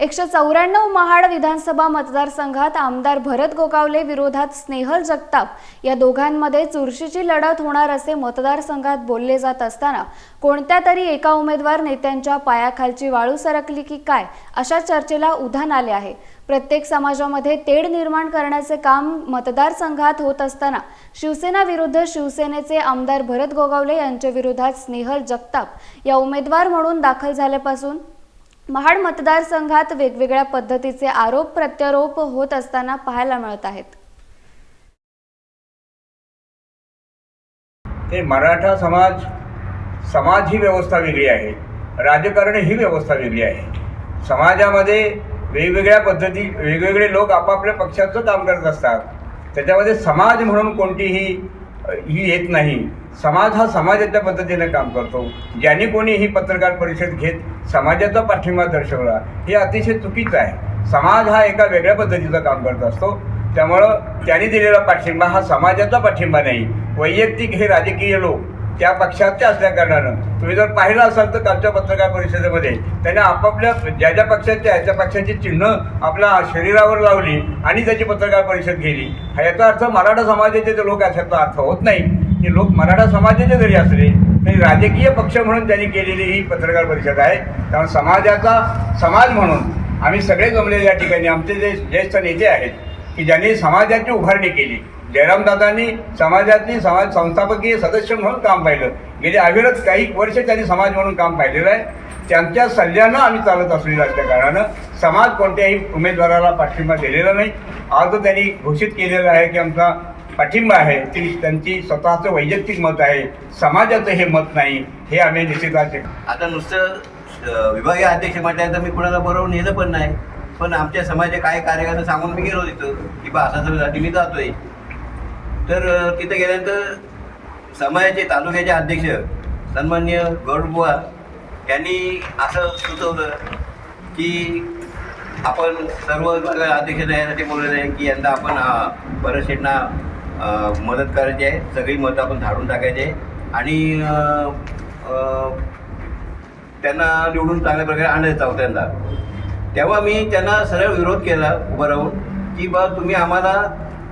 एकशे चौऱ्याण्णव महाड विधानसभा मतदारसंघात आमदार भरत गोगावले विरोधात स्नेहल जगताप या दोघांमध्ये चुरशीची लढत होणार असे मतदारसंघात बोलले जात असताना कोणत्या तरी एका उमेदवार नेत्यांच्या पायाखालची वाळू सरकली की काय अशा चर्चेला उधाण आले आहे. प्रत्येक समाजामध्ये तेढ निर्माण करण्याचे काम मतदारसंघात होत असताना शिवसेना विरुद्ध शिवसेनेचे आमदार भरत गोगावले यांच्या विरोधात स्नेहल जगताप या उमेदवार म्हणून दाखल झाल्यापासून महाड मतदारसंघात वेगवेगळ्या पद्धतीचे आरोप प्रत्यारोप होत असताना पाहायला मिळत आहेत. ते मराठा समाज समाज ही व्यवस्था वेगळी आहे. राजकारण ही व्यवस्था वेगळी आहे. समाजामध्ये वेगवेगळ्या पद्धती वेगवेगळे लोक आपापल्या पक्षाचं काम करत असतात. त्याच्यामध्ये समाज म्हणून कोणतीही ही येत नाही. समाज हा समाजाच्या पद्धतीने काम करतो. ज्याने कोणी ही पत्रकार परिषद घेत समाजाचा पाठिंबा दर्शवला हे अतिशय चुकीचं आहे. समाज हा एका वेगळ्या पद्धतीचं काम करत असतो. त्यामुळं त्यांनी दिलेला पाठिंबा हा समाजाचा पाठिंबा नाही वैयक्तिक हे राजकीय लोक त्या पक्षाचे असल्याकारणानं तुम्ही जर पाहिलं असाल तर कालच्या पत्रकार परिषदेमध्ये त्याने आपापल्या ज्या ज्या पक्षाच्या आहेत त्या पक्षाची चिन्ह आपल्या शरीरावर लावली आणि त्याची पत्रकार परिषद घेतली हा याचा अर्थ मराठा समाजाचे जे लोक आहेत अर्थ होत नाही. की लोक मराठा समाजाचे जरी असले तरी राजकीय पक्ष म्हणून त्यांनी केलेली ही पत्रकार परिषद आहे. त्यामुळे समाजाचा समाज म्हणून आम्ही सगळे जमलेले या ठिकाणी. आमचे जे ज्येष्ठ नेते आहेत की ज्यांनी समाजाची उभारणी केली. जयरामदादांनी समाजातली समाज संस्थापकीय सदस्य म्हणून काम पाहिलं. गेले अविरत काही वर्ष त्यांनी समाज म्हणून काम पाहिलेलं आहे. त्यांच्या सल्ल्यानं आम्ही चालत असलेलं असल्या कारणानं. समाज कोणत्याही उमेदवाराला पाठिंबा दिलेला नाही. आज त्यांनी घोषित केलेलं आहे की आमचा पाठिंबा आहे. ती त्यांची स्वतःचं वैयक्तिक मत आहे. समाजाचं हे मत नाही हे आम्ही निश्चिताचे आता नुसतं विभागीय अध्यक्ष म्हटल्यानंतर मी कुणाला बरोबर नेलं पण नाही. पण आमच्या समाजाचे काय कार्यकर्ते सांगून मी गेलो तिथं की बा असं सगळ्यासाठी मी जातोय. तर तिथं गेल्यानंतर समाजाचे तालुक्याचे अध्यक्ष सन्मान्य गौडबुवा यांनी असं सुचवलं की आपण सर्व अध्यक्ष यासाठी बोललेलं आहे की यंदा आपण परत शेटना मदत करायची आहे. सगळी मतं आपण झाडून टाकायची आहे. आणि त्यांना निवडून चांगल्या प्रकारे आणायचं चौथ्यांदा तेव्हा मी त्यांना सरळ विरोध केला उभं राहून की बा तुम्ही आम्हाला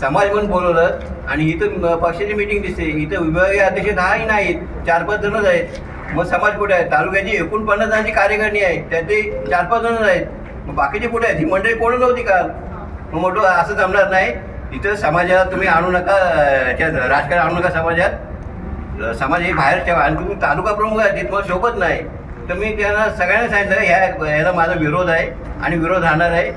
समाज म्हणून बोलवलं आणि इथं पक्षाची मिटिंग दिसते. इथं विभागीय अध्यक्ष दहाही नाहीत. चार पाच जणच आहेत. मग समाज कुठे आहे? तालुक्याची एकूण पन्नास जणांची कार्यकारिणी आहे. त्यातले चार पाच जणच आहेत. मग बाकीचे कुठे आहेत? ही मंडळी कोण नव्हती काल? मग म्हटलं असं जमणार नाही. इथं समाजात तुम्ही आणू नका याच्यात राजकारण आणू नका समाजात. समाज हे बाहेर ठेवा. आणि तुम्ही तालुका प्रमुख आहे ते तुम्हाला शोभत नाही. तर मी त्यांना सगळ्यांना सांगितलं ह्या याला माझा विरोध आहे आणि विरोध राहणार आहे.